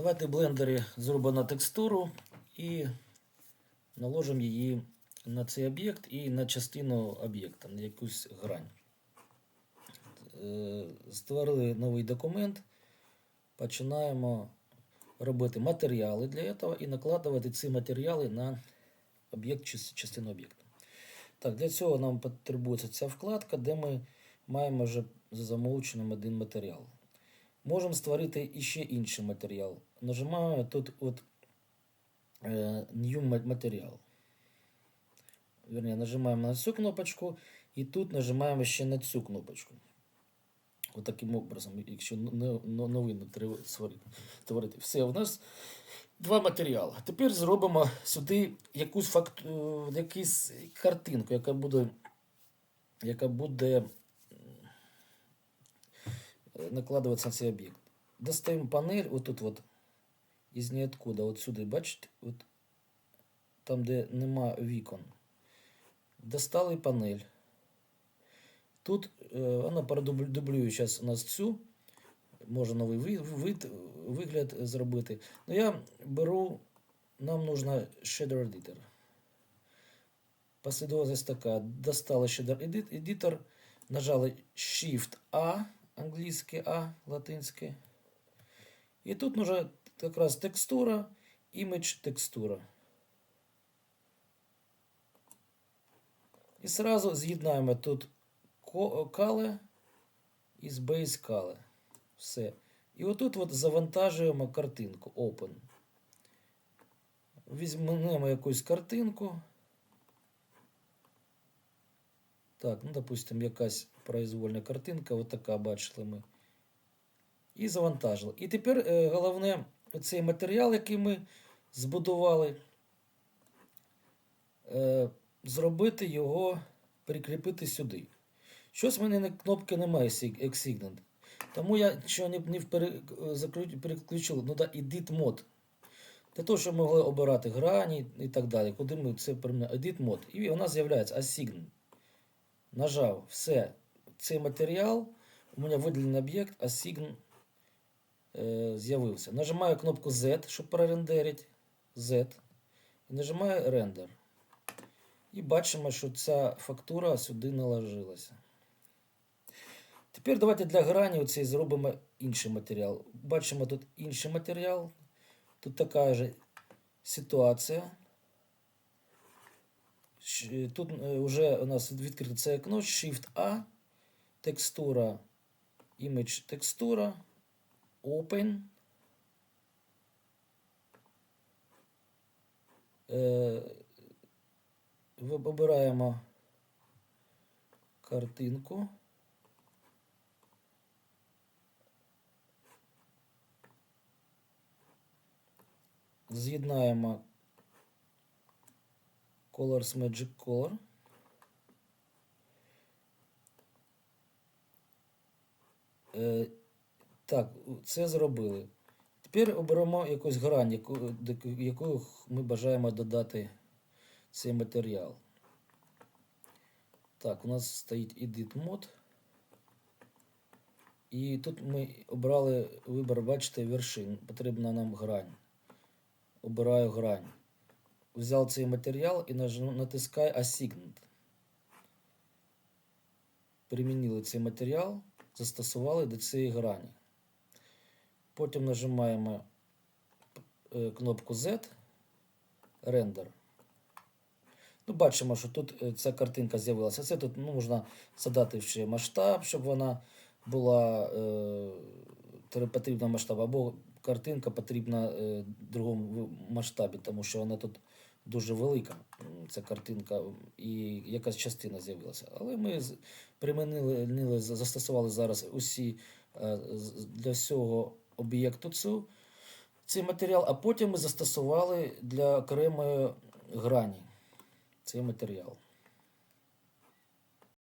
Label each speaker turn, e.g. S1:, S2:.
S1: Давайте в блендері зробимо текстуру і наложимо її на цей об'єкт і на частину об'єкта, на якусь грань. Е, Створили новий документ. Починаємо робити матеріали для цього і накладувати ці матеріали на об'єкт частину об'єкта. Так, для цього нам потребується ця вкладка, де ми маємо вже за замовченням один матеріал. Можемо створити іще інший матеріал. Нажимаємо тут от е, New ma- матеріал. Верні, нажимаємо на цю кнопочку і тут нажимаємо ще на цю кнопочку. От таким образом, якщо н- н- н- новину треба створити. Все, у нас два матеріали. Тепер зробимо сюди якусь факт, е, якусь картинку, яка буде, яка буде е, на цей об'єкт. Достаємо панель, отут от, із ніоткуда, от сюди, бачите, от, там, де нема вікон. Достали панель. Тут вона продублює зараз у нас цю. Можна новий ви- вид, вигляд зробити. Ну, я беру, нам нужно Shader Editor. Послідовність така. Достали Shader Edit- Editor, нажали Shift A, англійське А, латинське. І тут нужна якраз текстура, image текстура. І сразу з'єднаємо тут кале із бейс кале. Все. І отут от завантажуємо картинку Open. Візьмемо якусь картинку. Так, ну, допустимо, якась произвольна картинка, от така бачили ми. І завантажили. І тепер е, головне, цей матеріал, який ми збудували, е, зробити його, прикріпити сюди. Щось в мене на кнопки немає Exigent. Тому я що не, не переключив, ну да, Edit Mode. Для того, щоб ми могли обирати грані і так далі. Куди ми це? Edit Mode. І нас з'являється Assign. Нажав все. Цей матеріал, у мене виділений об'єкт, Assign е, з'явився. Нажимаю кнопку Z, щоб прорендерити. Z. І нажимаю Render. І бачимо, що ця фактура сюди наложилася. Тепер давайте для грані оцей зробимо інший матеріал. Бачимо тут інший матеріал. Тут така ж ситуація. Щ- Тут вже у нас відкрите це окно, Shift-A, текстура, Image текстура, Open. Е, Вибираємо картинку. З'єднаємо Colors Magic Color. Е, так, це зробили. Тепер оберемо якусь грань, яку, яку ми бажаємо додати цей матеріал. Так, у нас стоїть Edit Mode. І тут ми обрали вибір, бачите, вершин. Потрібна нам грань. Обираю грань. Взяв цей матеріал і наж- натискаю Assign. Примінили цей матеріал, застосували до цієї грані. Потім нажимаємо е, кнопку Z, Render. Ну, бачимо, що тут е, ця картинка з'явилася. Це тут ну, можна задати ще масштаб, щоб вона була е, потрібна масштаб, або картинка потрібна е, другому масштабі, тому що вона тут дуже велика. Ця картинка, і якась частина з'явилася. Але ми примінили, застосували зараз усі е, для всього об'єкту цю цей матеріал, а потім ми застосували для окремої грані цей матеріал.